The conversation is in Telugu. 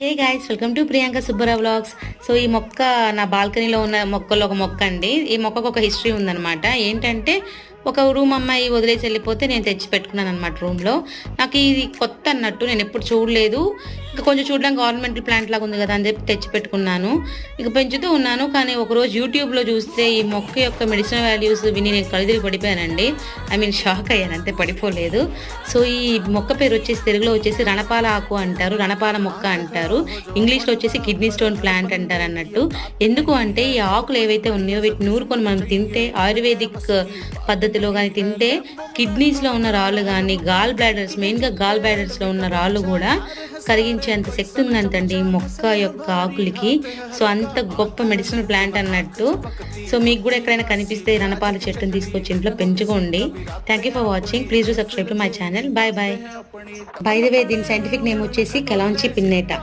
Hey guys welcome to Priyanka Subbarao vlogs so ఈ మొక్క నా బాల్కనీలో ఉన్న మొక్కలో ఒక మొక్క అండి. ఈ మొక్కకు ఒక హిస్టరీ ఉందనమాట ఏంటంటే ఒక రూమ్ అమ్మాయి వదిలేసి వెళ్ళిపోతే నేను తెచ్చి పెట్టుకున్నాను అనమాట రూమ్లో. నాకు ఇది కొత్త అన్నట్టు నేను ఎప్పుడు చూడలేదు. ఇంకా కొంచెం చూడడానికి గవర్నమెంట్ ప్లాంట్ లాగా ఉంది కదా అని చెప్పి తెచ్చి పెట్టుకున్నాను. ఇక పెంచుతూ ఉన్నాను కానీ ఒకరోజు యూట్యూబ్లో చూస్తే ఈ మొక్క యొక్క మెడిసిన్ వాల్యూస్ విని నేను కలుదిరి పడిపోయానండి. ఐ మీన్ షాక్ అయ్యాను అంతే పడిపోలేదు. సో ఈ మొక్క పేరు వచ్చేసి తెలుగులో వచ్చేసి రణపాల ఆకు అంటారు రణపాల మొక్క అంటారు. ఇంగ్లీష్లో వచ్చేసి కిడ్నీ స్టోన్ ప్లాంట్ అంటారు అన్నట్టు. ఎందుకు అంటే ఈ ఆకులు ఏవైతే ఉన్నాయో వీటిని నూరుకొని మనం తింటే ఆయుర్వేదిక్ పద్ధతిలో కానీ తింటే కిడ్నీస్లో ఉన్న రాళ్ళు కానీ గాల్ బ్లాడర్స్ మెయిన్గా గాల్ బ్లాడర్స్లో ఉన్న రాళ్ళు కూడా కరిగించేంత శక్తి ఉందంటండి ఈ మొక్క యొక్క ఆకులకి. సో అంత గొప్ప మెడిసినల్ ప్లాంట్ అన్నట్టు. సో మీకు కూడా ఎక్కడైనా కనిపిస్తే రణపాల చెట్టుని తీసుకొచ్చి ఇంట్లో పెంచుకోండి. Thank you for watching please do subscribe to my channel bye bye by the way దీని సైంటిఫిక్ నేమ్ వచ్చేసి కలాంచి పిన్నేట.